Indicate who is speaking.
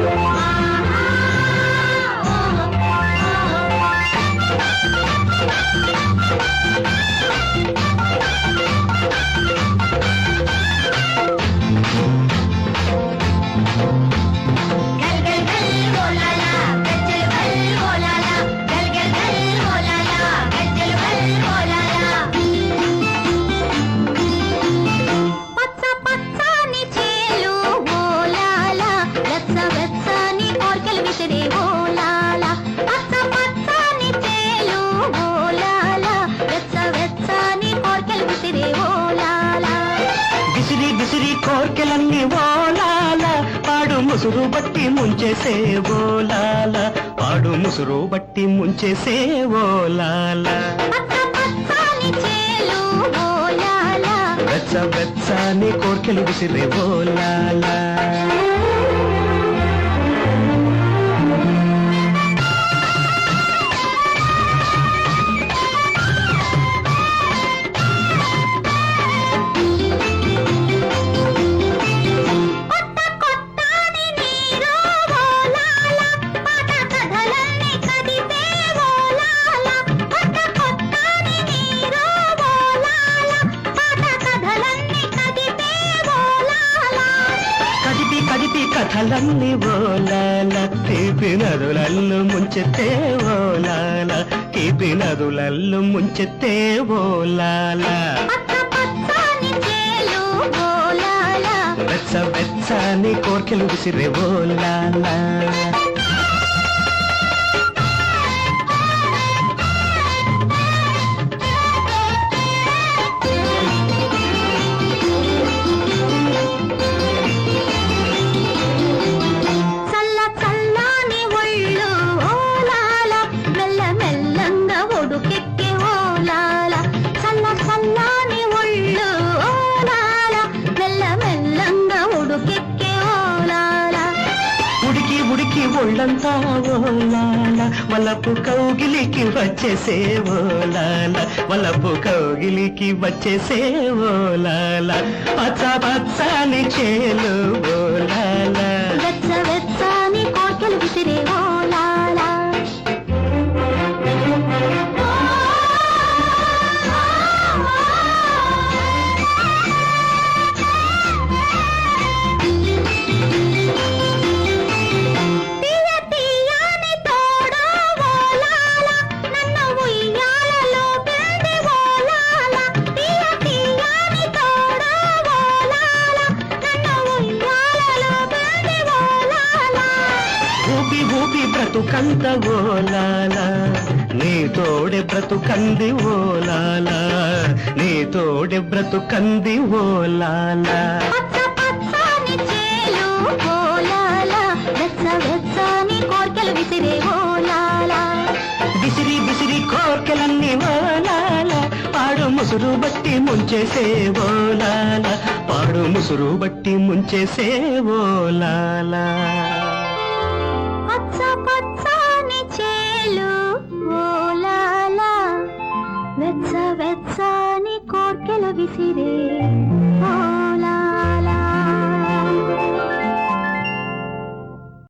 Speaker 1: Thank you. విసిరి విసిరి
Speaker 2: కోర్కెలన్నీ ఓలాల. పాడు ముసురు బట్టి ముంచేసే ఓలాల. పాడు ముసురు బట్టి ముంచేసే ఓలాల. వెచ్చ వెచ్చని కోర్కెలు విసిరే ఓలాల.
Speaker 1: కథలన్నీ ఓలాల
Speaker 2: తీపి నదులల్లు ముంచెత్తే ఓలాల తీపి నదులల్లు ముంచెత్తే ఓలాల. వెచ్చ వెచ్చని కోర్కెలు విసిరే ఓలాల.
Speaker 1: మెల్లంగా ఓలాల చల్ల చల్లని ఒళ్ళు ఓలాల మెల్ల మెల్లంగా ఒడుకెక్కే ఓలాల.
Speaker 2: ఉడికి ఉడికి ఒళ్ళంతా ఓలాల వలపు కౌగిలికి వచ్చేసే ఓలాల వలపు కౌగిలికి వచ్చేసే ఓలాల. పచ్చ పచ్చని చేలు బ్రతుకంత ఓలాల నీ తోడె బ్రతుకంది ఓలాల నీ తోడె బ్రతుకంది ఓలాల
Speaker 1: విసిరి
Speaker 2: విసిరి కోర్కెలన్నీ ఓలాల పాడు ముసురు బట్టి ముంచేసే ఓలాల పాడు ముసురు బట్టి ముంచేసే ఓలాల
Speaker 1: వెచ్చ